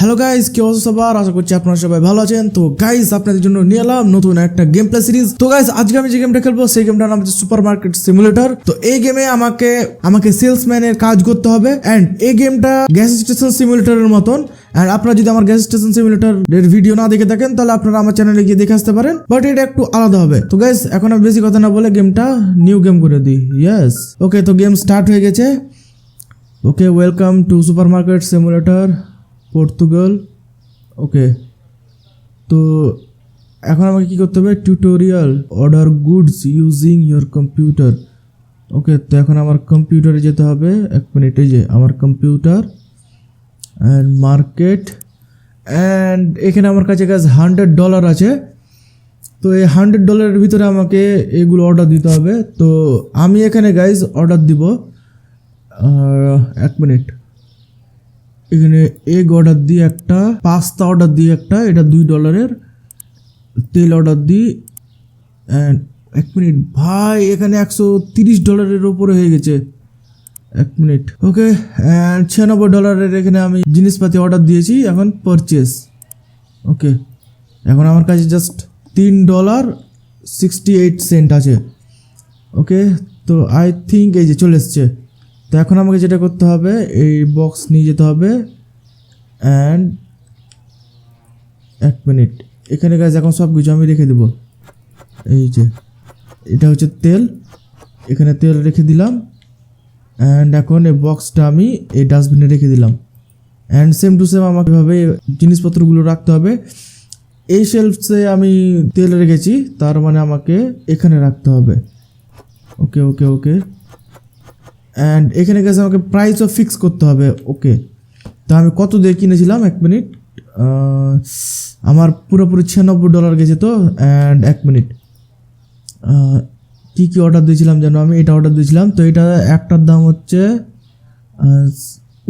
Hello guys কি অবস্থা সবার? আশা করছি আপনারা সবাই ভালো আছেন। তো গাইস আপনাদের জন্য নিয়ে এলাম নতুন একটা গেম প্লে সিরিজ তো গাইস আজকে আমি যে গেমটা খেলব, সেই গেমটার নাম হচ্ছে সুপার মার্কেট সিমুলেটর তো এই গেমে আমাকে আমাকে সেলসম্যানের কাজ করতে হবে। অ্যান্ড এই গেমটা গ্যাস স্টেশন সিমুলেটরের মতন। অ্যান্ড আপনারা যদি আমার গ্যাস স্টেশন সিমুলেটরের ভিডিও না দেখে থাকেন, তাহলে আপনারা আমার চ্যানেলে গিয়ে দেখে আসতে পারেন। বাট এটা একটু আলাদা হবে। তো গাইস এখন আমি বেশি কথা না বলে গেমটা নিউ গেম করে দিই। ইয়েস ওকে তো গেম স্টার্ট হয়ে গেছে। Okay welcome to supermarket simulator Portugal okay তো এখন আমাকে কি করতে হবে? Tutorial order goods using your computer okay তো এখন আমার কম্পিউটারে যেতে হবে। এক মিনিট যে আমার কম্পিউটার অ্যান্ড মার্কেট অ্যান্ড এখানে আমার কাছে কাছে হান্ড্রেড ডলার আছে। তো এই হান্ড্রেড ডলারের ভিতরে আমাকে এগুলো অর্ডার দিতে হবে। তো আমি এখানে গাইজ অর্ডার দিব। এক মিনিট এখানে এগ অর্ডার দিই একটা পাস্তা অর্ডার দিই একটা, এটা দুই ডলারের তেল অর্ডার দিই অ্যান্ড এক মিনিট ভাই, এখানে একশো তিরিশ ডলারের ওপরে হয়ে গেছে। এক মিনিট ওকে ছিয়ানব্বই ডলারের এখানে আমি জিনিসপাতি অর্ডার দিয়েছি, এখন পারচেস ওকে এখন আমার কাছে জাস্ট তিন ডলার সিক্সটি এইট সেন্ট আছে। ওকে তো আই থিঙ্ক এই যে চলে এসছে। তো এখন আমাকে যেটা করতে হবে, এই বক্স নিয়ে যেতে হবে অ্যান্ড এক মিনিট এখানে গাছ এখন সব কিছু আমি রেখে দেবো। এই যে, এটা হচ্ছে তেল। এখানে তেল রেখে দিলাম অ্যান্ড এখন এই বক্সটা আমি এই ডাস্টবিনে রেখে দিলাম। অ্যান্ড সেম টু সেম আমাকে এভাবে জিনিসপত্রগুলো রাখতে হবে। এই শেলফসে আমি তেল রেখেছি, তার মানে আমাকে এখানে রাখতে হবে। ওকে ওকে ওকে অ্যান্ড এখানে গেছে আমাকে প্রাইসও ফিক্স করতে হবে ওকে তো আমি কত দিয়ে কিনেছিলাম? এক মিনিট আমার পুরোপুরি ছিয়ানব্বই ডলার গেছে তো অ্যান্ড এক মিনিট কী কি অর্ডার দিয়েছিলাম যেন আমি? এটা অর্ডার দিয়েছিলাম। তো এটা একটার দাম হচ্ছে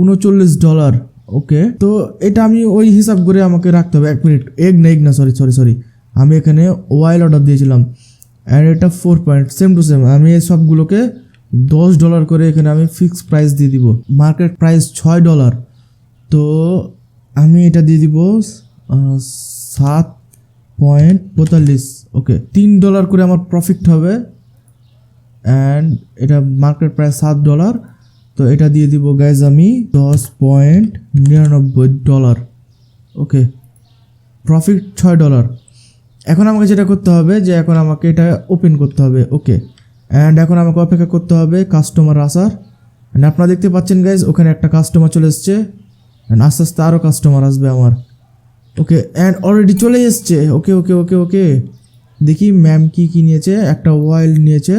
উনচল্লিশ ডলার ওকে তো এটা আমি ওই হিসাব করে আমাকে রাখতে হবে। এক মিনিট এগ না এগ না সরি সরি সরি আমি এখানে ওয়াইল অর্ডার দিয়েছিলাম। অ্যান্ড এটা four point same to same আমি সবগুলোকে দশ ডলার করে এখানে আমি ফিক্সড প্রাইস দিয়ে দিব। মার্কেট প্রাইস ছয় ডলার তো আমি এটা দিয়ে দিব সাত পয়েন্ট পঁয়তাল্লিশ। ওকে তিন ডলার করে আমার প্রফিট হবে। অ্যান্ড এটা মার্কেট প্রাইস সাত ডলার তো এটা দিয়ে দিব গাইজ আমি দশ পয়েন্ট নিরানব্বই ডলার ওকে প্রফিট ছয় ডলার এখন আমাকে যেটা করতে হবে যে এখন আমাকে এটা ওপেন করতে হবে। ওকে অ্যান্ড এখন আমাকে অপেক্ষা করতে হবে কাস্টমার আসার। অ্যান্ড আপনারা দেখতে পাচ্ছেন গাইজ ওখানে একটা কাস্টমার চলে এসছে। অ্যান্ড আস্তে আস্তে আরও কাস্টমার আসবে আমার। ওকে অ্যান্ড অলরেডি চলে এসছে। ওকে ওকে ওকে ওকে দেখি ম্যাম কি কি নিয়েছে? একটা ওয়াইল নিয়েছে।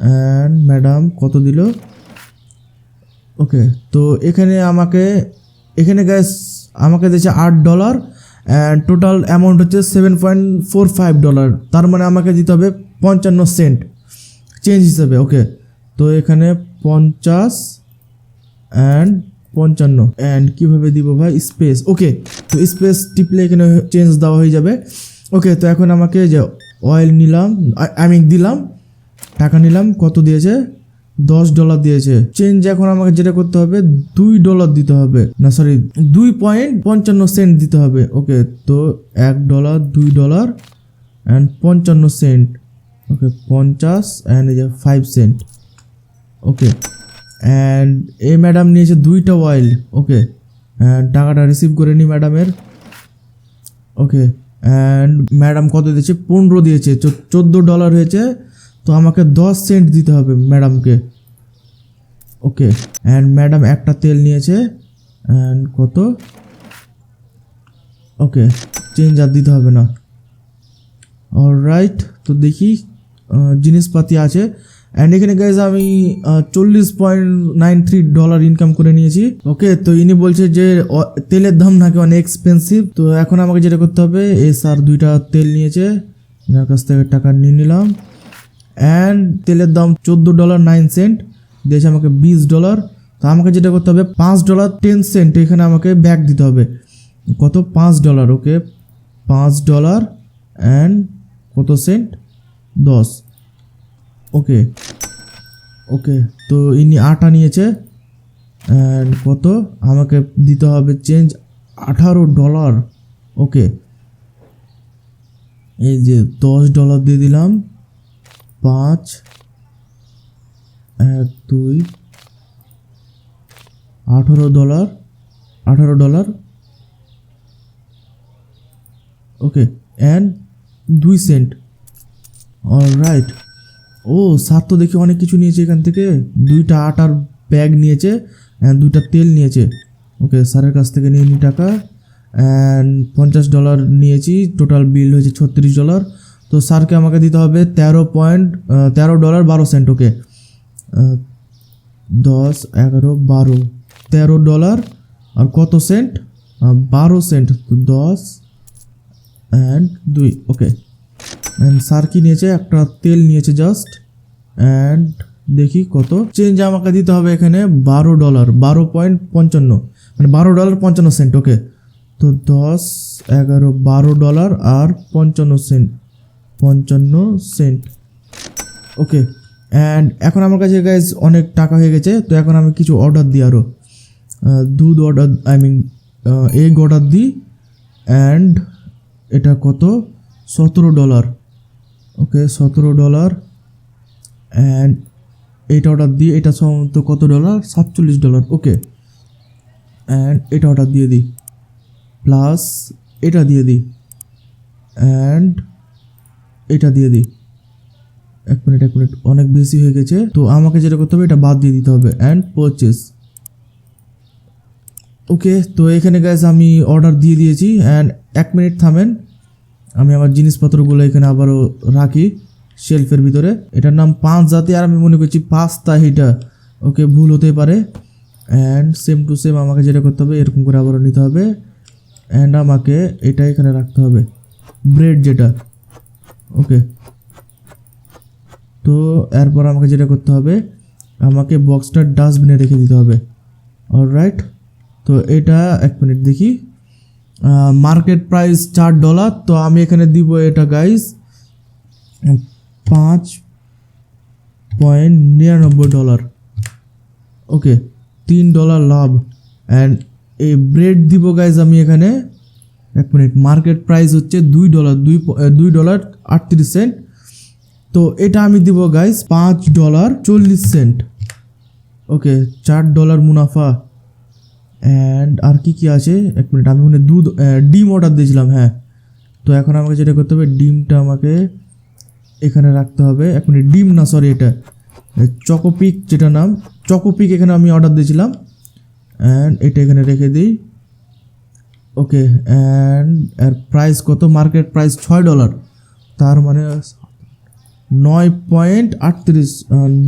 অ্যান্ড ম্যাডাম কত দিল? ওকে তো এখানে আমাকে, এখানে গ্যাস আমাকে দিয়েছে আট ডলার অ্যান্ড টোটাল অ্যামাউন্ট হচ্ছে seven point four five dollar তার মানে আমাকে দিতে হবে পঞ্চান্ন সেন্ট চেঞ্জ হিসেবে ওকে তো এখানে পঞ্চাশ অ্যান্ড পঞ্চান্ন। অ্যান্ড কীভাবে দিব ভাই? স্পেস ওকে তো স্পেস টিপলে এখানে চেঞ্জ দেওয়া হয়ে যাবে। ওকে তো এখন আমাকে যে অয়েল নিলাম আমি দিলাম, টাকা নিলাম, কত দিয়েছে? দশ ডলার দিয়েছে। চেঞ্জ এখন আমাকে যেটা করতে হবে, দুই ডলার দিতে হবে। না সরি দুই পয়েন্ট পঞ্চান্ন সেন্ট দিতে হবে। ওকে তো এক ডলার দুই ডলার অ্যান্ড পঞ্চান্ন সেন্ট ওকে পঞ্চাশ অ্যান্ড এই যে ফাইভ সেন্ট ওকে অ্যান্ড এই ম্যাডাম নিয়েছে দুইটা ওয়াইল ওকে অ্যান্ড টাকাটা রিসিভ করে নি ম্যাডামের ওকে অ্যান্ড ম্যাডাম কত দিয়েছে? পনেরো দিয়েছে চোদ্দ ডলার হয়েছে, তো আমাকে দশ সেন্ট দিতে হবে ম্যাডামকে ওকে অ্যান্ড ম্যাডাম একটা তেল নিয়েছে অ্যান্ড কত? ওকে চেঞ্জ আর দিতে হবে না। অল রাইট তো দেখি জিনিসপাতি আছে। অ্যান্ড এখানে গাইজ আমি চল্লিশ point nine three dollar income করে নিয়েছি। ওকে তো ইনি বলছে যে তেলের দাম নাকি অনেক এক্সপেন্সিভ তো এখন আমাকে যেটা করতে হবে এস আর দুইটা তেল নিয়েছে। যার কাছ থেকে টাকা নিয়ে নিলাম। অ্যান্ড তেলের দাম চোদ্দ ডলার নাইন সেন্ট দিয়েছে আমাকে বিশ ডলার তো আমাকে যেটা করতে হবে, পাঁচ ডলার টেন সেন্ট এখানে আমাকে ব্যাক দিতে হবে। কত? পাঁচ ডলার ওকে পাঁচ ডলার অ্যান্ড কত সেন্ট দশ। ওকে। ওকে, তো ইনি আটা নিয়েছে। অ্যান্ড কত? আমাকে দিতে হবে চেঞ্জ আঠারো ডলার ওকে। এই যে দশ ডলার দিয়ে দিলাম। পাঁচ, এক, দুই, আঠারো ডলার আঠারো ডলার ওকে অ্যান্ড দুই সেন্ট রাইট ও, স্যার তো দেখি অনেক কিছু নিয়েছে এখান থেকে। দুইটা আটার ব্যাগ নিয়েছে অ্যান্ড দুইটা তেল নিয়েছে। ওকে স্যারের কাছ থেকে নিয়ে নি টাকা অ্যান্ড পঞ্চাশ ডলার নিয়েছি। টোটাল বিল হয়েছে ছত্রিশ ডলার তো স্যারকে আমাকে দিতে হবে তেরো পয়েন্ট তেরো ডলার বারো সেন্ট ওকে দশ, এগারো, বারো। তেরো ডলার আর কত সেন্ট বারো সেন্ট দশ অ্যান্ড দুই ওকে অ্যান্ড স্যার নিয়েছে? একটা তেল নিয়েছে জাস্ট অ্যান্ড দেখি কত। চেঞ্জ আমাকে দিতে হবে এখানে বারো ডলার বারো পয়েন্ট পঞ্চান্ন। মানে বারো ডলার পঞ্চান্ন সেন্ট ওকে তো দশ, এগারো, বারো ডলার আর পঞ্চান্ন সেন্ট পঞ্চান্ন সেন্ট ওকে অ্যান্ড এখন আমার কাছে গাইজ অনেক টাকা হয়ে গেছে, তো এখন আমি কিছু অর্ডার দিই আরও দুধ order I mean egg order দিই। অ্যান্ড এটা কত? সতেরো ডলার ওকে, সতেরো ডলার। অ্যান্ড এইটা অর্ডার দিই এটা সম্ভবত কত ডলার? সাতচল্লিশ ডলার, ওকে। অ্যান্ড এটা অর্ডার দিয়ে দিই। প্লাস এটা দিয়ে দিই। অ্যান্ড এটা দিয়ে দিই। এক মিনিট এক মিনিট, অনেক বেশি হয়ে গেছে। তো আমাকে যেটা করতে হবে, এটা বাদ দিয়ে দিতে হবে। অ্যান্ড পারচেস ওকে, তো এখানে গ্যাস আমি অর্ডার দিয়ে দিয়েছি। অ্যান্ড এক মিনিট থামেন। আমি আমার জিনিসপত্রগুলো এখানে আবারও রাখি শেলফের ভিতরে। এটার নাম পাঁচ জাতি, আর আমি মনে করছি পাস্তা হিটা ওকে, ভুল হতে পারে। অ্যান্ড সেম টু সেম আমাকে যেটা করতে হবে, এরকম করে আবারও নিতে হবে। অ্যান্ড আমাকে এটা এখানে রাখতে হবে ব্রেড যেটা। ওকে, তো এরপর আমাকে যেটা করতে হবে, আমাকে বক্সটা ডাস্টবিনে রেখে দিতে হবে। অলরাইট তো এটা এক মিনিট দেখি। মার্কেট প্রাইস চার ডলার তো আমি এখানে দিব এটা গাইস পাঁচ পয়েন্ট নিরানব্বই ডলার ওকে তিন ডলার লাভ। অ্যান্ড এই ব্রেড দিব গাইজ আমি এখানে, এক মিনিট মার্কেট প্রাইস হচ্ছে দুই ডলার দুই দুই ডলার আটত্রিশ সেন্ট তো এটা আমি দিব গাইজ পাঁচ ডলার চল্লিশ সেন্ট ওকে চার ডলার মুনাফা। অ্যান্ড আর কি কি আছে? এক মিনিট আমি ওখানে দুধ ডিম অর্ডার দিয়েছিলাম হ্যাঁ। তো এখন আমাকে যেটা করতে হবে, ডিমটা আমাকে এখানে রাখতে হবে। এক মিনিট ডিম না সরি এটা চকোপিক যেটা নাম, চকোপিক এখানে আমি অর্ডার দিয়েছিলাম। অ্যান্ড এটা এখানে রেখে দিই। ওকে অ্যান্ড এর প্রাইস কত? মার্কেট প্রাইস ছয় ডলার তার মানে নয় পয়েন্ট আটত্রিশ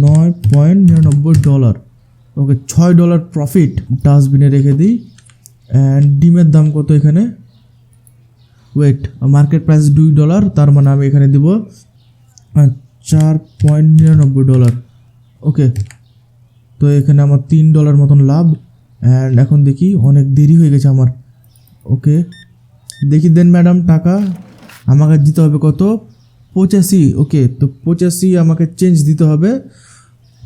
নয় পয়েন্ট নিরানব্বই ডলার ওকে ছয় ডলার প্রফিট ডাস্টবিনে রেখে দিই। অ্যান্ড ডিমের দাম কত এখানে? ওয়েট মার্কেট প্রাইস দুই ডলার, তার মানে আমি এখানে দিব চার পয়েন্ট নিরানব্বই ডলার। ওকে তো এখানে আমার তিন ডলার মতন লাভ। অ্যান্ড এখন দেখি, অনেক দেরি হয়ে গেছে আমার। ওকে দেখি দেন ম্যাডাম টাকা আমাকে দিতে হবে কত? পঁচাশি ওকে তো পঁচাশি আমাকে চেঞ্জ দিতে হবে।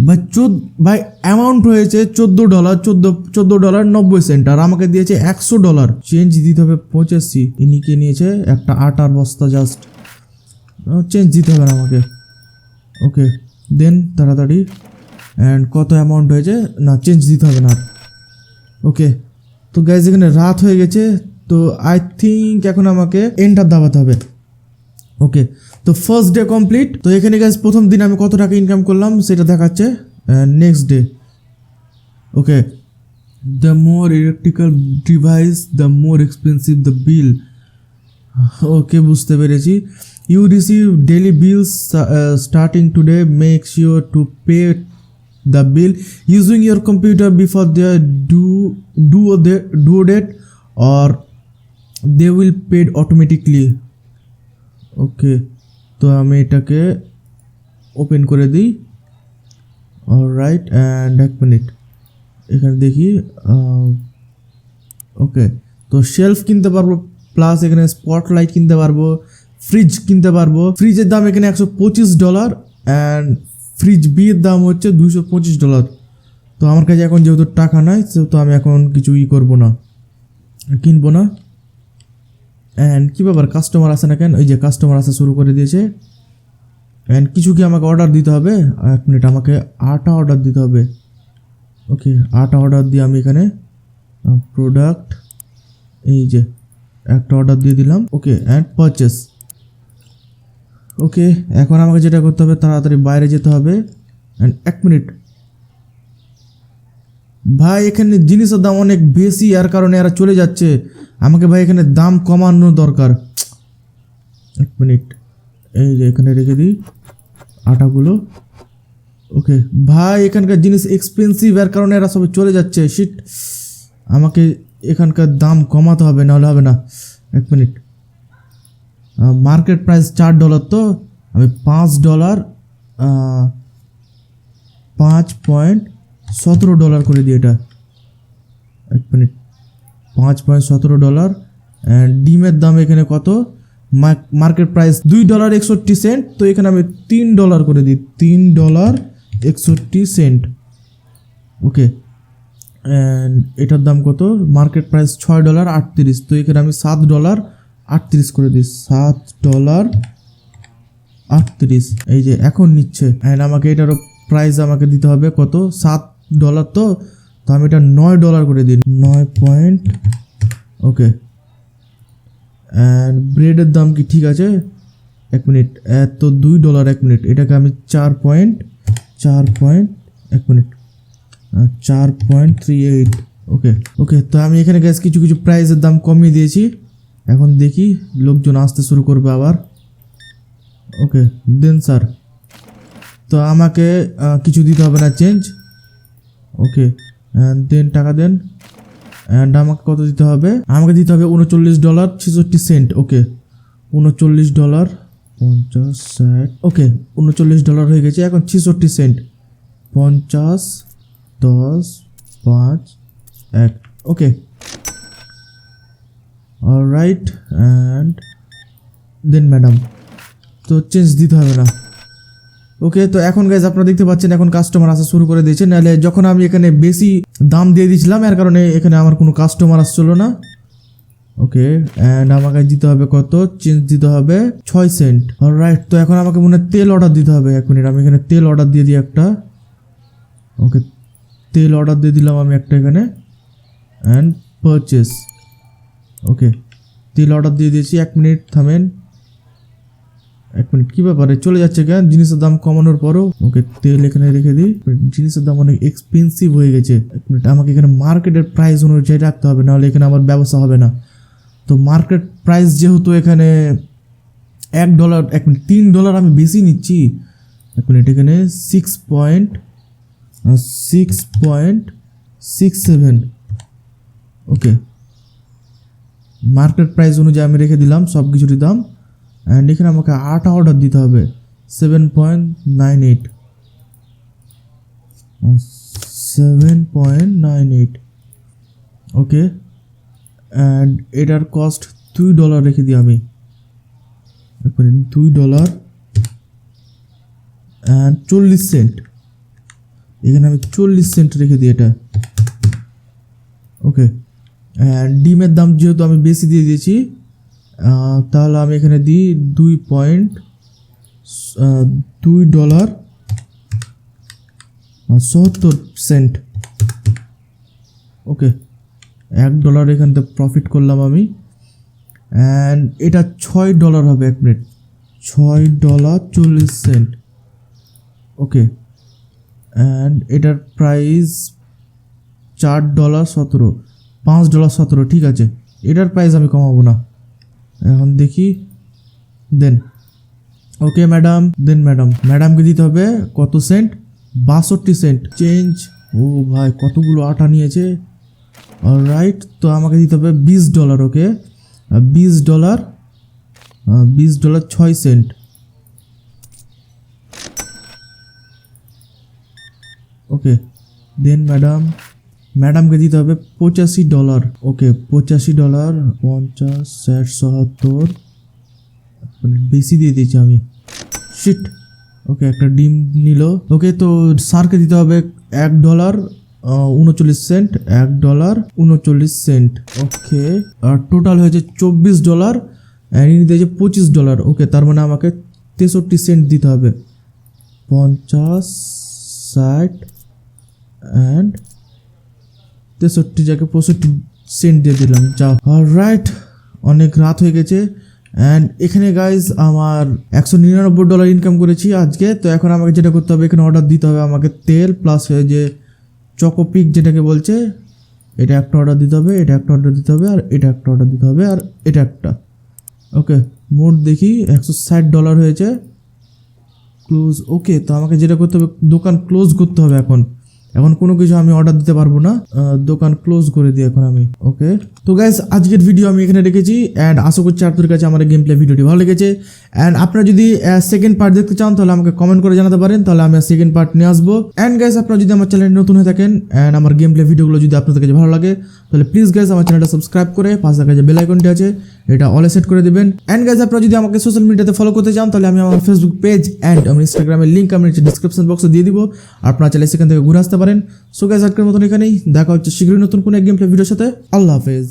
ভাই, চোদ্দ, ভাই অ্যামাউন্ট হয়েছে চোদ্দ ডলার চোদ্দ চোদ্দ ডলার নব্বই সেন্ট আর আমাকে দিয়েছে একশো ডলার চেঞ্জ দিতে হবে পঁচাশি। ইনিকে নিয়েছে? একটা আটার বস্তা জাস্ট চেঞ্জ দিতে হবে আমাকে। ওকে দেন তাড়াতাড়ি। অ্যান্ড কত অ্যামাউন্ট হয়েছে? না চেঞ্জ দিতে হবে না। ওকে তো গ্যাস এখানে রাত হয়ে গেছে। তো আই থিঙ্ক এখন আমাকে এন্টার দাবাতে হবে। ওকে তো ফার্স্ট ডে কমপ্লিট তো এখানে গ্যাস প্রথম দিন আমি কত টাকা ইনকাম করলাম সেটা দেখাচ্ছে। Next day okay the more electrical device the more expensive the bill okay বুঝতে পেরেছি। You receive daily bills starting today make sure to pay the bill using your computer before the due due due date or they will paid automatically okay তো আমি এটাকে open করে দিই। Right and এক minute এখানে দেখি ওকে তো shelf কিনতে পারব প্লাস এখানে স্পট লাইট কিনতে পারব ফ্রিজ কিনতে পারব। ফ্রিজের দাম এখানে একশো পঁচিশ ডলার অ্যান্ড ফ্রিজ বিয়ের দাম হচ্ছে দুশো পঁচিশ ডলার তো আমার কাছে এখন যেহেতু টাকা নাই সেহেতু আমি এখন কিছু ই করব না, কিনবো না। অ্যান্ড কী ব্যাপার? কাস্টমার আসে না কেন? ওই যে কাস্টমার আসা শুরু করে দিয়েছে। অ্যান্ড কিছু কি আমাকে অর্ডার দিতে হবে? এক মিনিট আমাকে আটা অর্ডার দিতে হবে। ওকে আটা অর্ডার দিয়ে আমি এখানে প্রোডাক্ট এই যে একটা অর্ডার দিয়ে দিলাম। ওকে অ্যান্ড পারচেস ওকে এখন আমাকে যেটা করতে হবে, তাড়াতাড়ি বাইরে যেতে হবে। অ্যান্ড এক মিনিট ভাই, এখানে জিনিসের দাম অনেক বেশি আর কারণে এরা চলে যাচ্ছে। আমাকে ভাই এখানে দাম কমানো দরকার। এক মিনিট। এই যে এখানে রেখে দিই আটাগুলো। ওকে, ভাই এখানকার জিনিস এক্সপেন্সিভ এর কারণে এরা সবাই চলে যাচ্ছে। শিট আমাকে এখানকার দাম কমাতে হবে, নাহলে হবে না। এক মিনিট। মার্কেট প্রাইস চার ডলার তো, আমি পাঁচ ডলার পাঁচ পয়েন্ট সতেরো ডলার করে দিই এটা। এক মিনিট। পাঁচ পয়েন্ট সতেরো ডলার। ডিমের দাম এখানে কত? মার্কেট প্রাইস দুই ডলার একষট্টি সেন্ট তো এখানে আমি তিন ডলার করে দিই। তিন ডলার একষট্টি সেন্ট ওকে এটার দাম কত? মার্কেট প্রাইস ছয় ডলার আটত্রিশ। তো এখানে আমি সাত ডলার আটত্রিশ করে দিই। সাত ডলার আটত্রিশ। এই যে এখন নিচ্ছে। অ্যান্ড আমাকে এটারও প্রাইস আমাকে দিতে হবে কত? সাত ডলার। তো তো আমি এটা নয় ডলার করে দিই, নয় পয়েন্ট ওকে অ্যান্ড ব্রেডের দাম কি ঠিক আছে? এক মিনিট এত দুই ডলার এক মিনিট এটাকে আমি চার পয়েন্ট চার পয়েন্ট এক মিনিট চার point three eight okay okay তো আমি এখানে গ্যাস কিছু কিছু প্রাইসের দাম কমিয়ে দিয়েছি। এখন দেখি লোকজন আসতে শুরু করবে আবার। ওকে দেন স্যার তো আমাকে কিছু দিতে হবে না চেঞ্জ ওকে দেন, টাকা দেন। অ্যান্ড আমাকে কত দিতে হবে? আমাকে দিতে হবে উনচল্লিশ ডলার ছেষট্টি সেন্ট, ওকে। উনচল্লিশ ডলার পঞ্চাশ ষাট, ওকে। উনচল্লিশ ডলার হয়ে গেছে, এখন ছেষট্টি সেন্ট। পঞ্চাশ, দশ, পাঁচ, এক, okay. Right and then madam তো চেঞ্জ দিতে হবে না। ওকে তো এখন গাইজ আপনারা দেখতে পাচ্ছেন, এখন কাস্টমার আসা শুরু করে দিয়েছে। নাহলে যখন আমি এখানে বেশি দাম দিয়ে দিয়েছিলাম, এর কারণে এখানে আমার কোনো কাস্টমার আসছিল না। ওকে অ্যান্ড আমাকে দিতে হবে কত? চেঞ্জ দিতে হবে ছয় সেন্ট রাইট তো এখন আমাকে মনে তেল অর্ডার দিতে হবে। এক মিনিট আমি এখানে তেল অর্ডার দিয়ে দিই একটা। ওকে তেল অর্ডার দিয়ে দিলাম আমি একটা এখানে। অ্যান্ড পারচেস ওকে তেল অর্ডার দিয়ে দিয়েছি। এক মিনিট থামেন। এক মিনিট কি ব্যাপারে? চলে যাচ্ছে কেন? জিনিসের দাম কমানোর পরও ওকে তেল এখানে রেখে দিই। জিনিসের দাম অনেক এক্সপেন্সিভ হয়ে গেছে। এক মিনিট আমাকে এখানে মার্কেটের প্রাইস অনুযায়ী রাখতে হবে, নাহলে এখানে আমার ব্যবসা হবে না। তো মার্কেট প্রাইস যেহেতু এখানে এক ডলার এক মিনিট, তিন ডলার আমি বেশি নিচ্ছি এক মিনিট এখানে six point six point six seven okay market price অনুযায়ী আমি রেখে দিলাম সব কিছুরই দাম। অ্যান্ড এখানে আমাকে আটা অর্ডার দিতে হবে। Seven point nine eight seven point nine eight okay and এটার কস্ট দুই ডলার রেখে দিই আমি। দুই ডলার অ্যান্ড চল্লিশ সেন্ট এখানে আমি চল্লিশ সেন্ট রেখে দিই এটা। ওকে অ্যান্ড ডিমের দাম যেহেতু আমি বেশি দিয়ে দিয়েছি তাহলে আমি এখানে দিই দুই পয়েন্ট দুই ডলার সত্তর সেন্ট। ওকে, এক ডলার এখান থেকে প্রফিট করলাম আমি। অ্যান্ড এটা ছয় ডলার হবে এক মিনিট। ছয় ডলার চল্লিশ সেন্ট। ওকে অ্যান্ড এটার প্রাইস চার ডলার সতেরো, পাঁচ ডলার সতেরো, ঠিক আছে। এটার প্রাইস আমি কমাবো না। এখন দেখি, দেন ওকে ম্যাডাম দেন ম্যাডাম ম্যাডামকে দিতে হবে কত সেন্ট বাষট্টি সেন্ট চেঞ্জ ও ভাই, কতগুলো আটা নিয়েছে? রাইট তো আমাকে দিতে হবে বিশ ডলার ওকে বিশ ডলার বিশ ডলার ছয় সেন্ট ওকে দেন ম্যাডাম ম্যাডামকে দিতে হবে পঁচাশি ডলার। ওকে, পঁচাশি ডলার, পঞ্চাশ, ষাট, সত্তর। মানে বেশি দিয়ে দিয়েছি আমি। শিট ওকে, একটা ডিম নিল। ওকে, তো স্যারকে দিতে হবে এক ডলার উনচল্লিশ সেন্ট, এক ডলার, উনচল্লিশ সেন্ট। ওকে, আর টোটাল হয়েছে চব্বিশ ডলার ইনি দিয়েছে পঁচিশ ডলার। ওকে, তার মানে আমাকে তেষট্টি সেন্ট দিতে হবে। পঞ্চাশ, ষাট অ্যান্ড তেষট্টি জায়গায় পঁয়ষট্টি সেন্ট দিয়ে দিলাম। যাও। রাইট অনেক রাত হয়ে গেছে। অ্যান্ড এখানে গাইজ আমার একশো নিরানব্বই ডলার ইনকাম করেছি আজকে। তো এখন আমাকে যেটা করতে হবে, এখানে অর্ডার দিতে হবে আমাকে তেল প্লাস হয়ে যে চকোপিক যেটাকে বলছে, এটা একটা অর্ডার দিতে হবে, এটা একটা অর্ডার দিতে হবে, আর এটা একটা অর্ডার দিতে হবে, আর এটা একটা। ওকে মোট দেখি একশো ষাট ডলার হয়েছে। ক্লোজ ওকে তো আমাকে যেটা করতে হবে, দোকান ক্লোজ করতে হবে এখন। এখন কোনো কিছু আমি অর্ডার দিতে পারব না। দোকান ক্লোজ করে দিই এখন আমি ওকে তো গাইস আজকের ভিডিও আমি এখানে রেখেছি অ্যান্ড আশা করছি আপনাদের কাছে আমার গেম প্লে ভিডিওটি ভালো লেগেছে। অ্যান্ড আপনারা যদি সেকেন্ড পার্ট দেখতে চান, তাহলে আমাকে কমেন্ট করে জানাতে পারেন, তাহলে আমি সেকেন্ড পার্ট নিয়ে আসব। অ্যান্ড গাইস আপনারা যদি আমার চ্যানেলে নতুন হয়ে থাকেন অ্যান্ড আমার গেম প্লে ভিডিওগুলো যদি আপনাদের কাছে ভালো লাগে, তাহলে প্লিজ গাইস আমার চ্যানেলটা সাবস্ক্রাইব করে, পাশে কাছে বেল আইকনটি আছে এটা অলে সেট করে দিবেন। অ্যান্ড গাইজ আপনারা যদি আমাকে সোশ্যাল মিডিয়াতে ফলো করতে চান, তাহলে আমি আমার ফেসবুক পেজ অ্যান্ড আমার ইনস্টাগ্রামের লিঙ্ক আমি নিচে ডিসক্রিপশন বক্সে দিয়ে দিব। আপনারা চাইলে সেখান থেকে ঘুরে আসতে পারেন। সো গাইজ আজকের মতন এখানেই। দেখা হচ্ছে শীঘ্রই নতুন কোনো গেম প্লে ভিডিওর সাথে। আল্লাহ হাফেজ।